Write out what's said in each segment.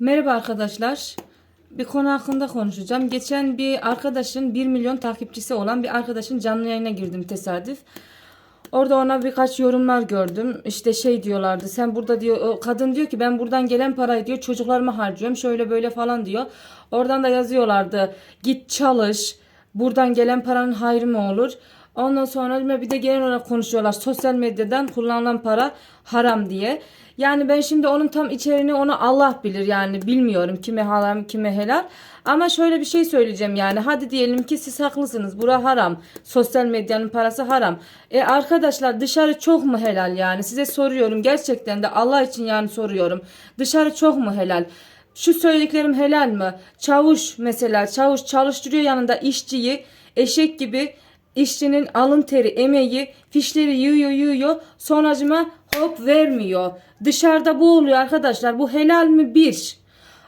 Merhaba arkadaşlar. Bir konu hakkında konuşacağım. Geçen bir arkadaşın 1 milyon takipçisi olan bir arkadaşın canlı yayına girdim tesadüf. Orada ona birkaç yorumlar gördüm. İşte şey diyorlardı. Sen burada diyor kadın diyor ki ben buradan gelen parayı diyor çocuklarıma harcıyorum. Şöyle böyle falan diyor. Oradan da yazıyorlardı. Git çalış. Buradan gelen paranın hayrı mı olur? Ondan sonra bir de genel olarak konuşuyorlar. Sosyal medyadan kullanılan para haram diye. Yani ben şimdi onun tam içeriğini onu Allah bilir yani bilmiyorum kime haram kime helal. Ama şöyle bir şey söyleyeceğim yani hadi diyelim ki siz haklısınız bura haram. Sosyal medyanın parası haram. E arkadaşlar dışarı çok mu helal yani size soruyorum gerçekten de Allah için yani soruyorum. Dışarı çok mu helal? Şu söylediklerim helal mi? Çavuş mesela çavuş çalıştırıyor yanında işçiyi eşek gibi işçinin alın teri, emeği, fişleri yığıyor yığıyor sonracıma hop vermiyor. Dışarıda bu oluyor arkadaşlar. Bu helal mi? Bir.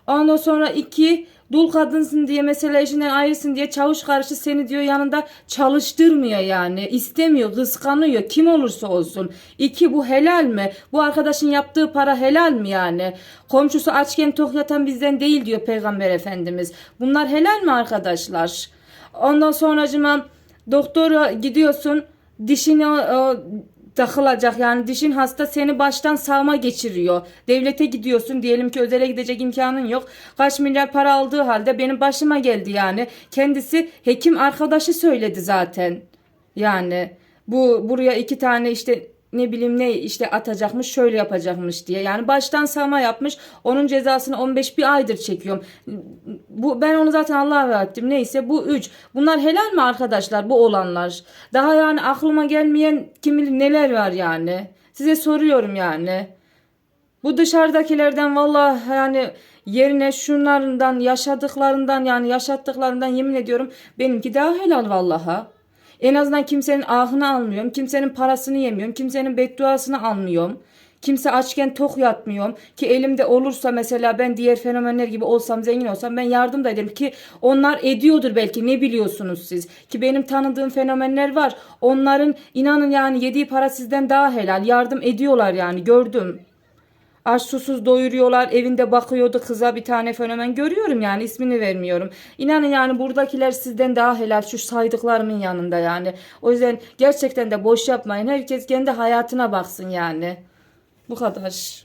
Ondan sonra iki dul kadınsın diye mesela eşinden ayrısın diye çavuş karışı seni diyor yanında çalıştırmıyor yani. istemiyor, kıskanıyor kim olursa olsun. İki bu helal mi? Bu arkadaşın yaptığı para helal mi yani? Komşusu açken tok yatan bizden değil diyor Peygamber Efendimiz. Bunlar helal mi arkadaşlar? Ondan sonracıma doktora gidiyorsun dişini o, takılacak yani dişin hasta seni baştan sağma geçiriyor. Devlete gidiyorsun diyelim ki özele gidecek imkanın yok. Kaç milyar para aldığı halde benim başıma geldi yani. Kendisi hekim arkadaşı söyledi zaten. Yani bu buraya iki tane işte ne bileyim ne işte atacakmış şöyle yapacakmış diye. Yani baştan sağma yapmış. Onun cezasını 15 bir aydır çekiyorum. Bu ben onu zaten Allah'a verdim. Neyse bu 3. Bunlar helal mi arkadaşlar bu olanlar? Daha yani aklıma gelmeyen kim bilir neler var yani. Size soruyorum yani. Bu dışarıdakilerden vallahi yani yerine şunlarından yaşadıklarından yani yaşattıklarından yemin ediyorum benimki daha helal vallaha. En azından kimsenin ahını almıyorum. Kimsenin parasını yemiyorum. Kimsenin bedduasını almıyorum. Kimse açken tok yatmıyorum. Ki elimde olursa mesela ben diğer fenomenler gibi olsam zengin olsam ben yardım da ederim. Ki onlar ediyordur belki ne biliyorsunuz siz. Ki benim tanıdığım fenomenler var. Onların inanın yani yediği para sizden daha helal. Yardım ediyorlar yani gördüm. Aç susuz doyuruyorlar. Evinde bakıyordu kıza bir tane fenomen görüyorum yani ismini vermiyorum. İnanın yani buradakiler sizden daha helal şu saydıklarımın yanında yani. O yüzden gerçekten de boş yapmayın. Herkes kendi hayatına baksın yani. Bu kadar.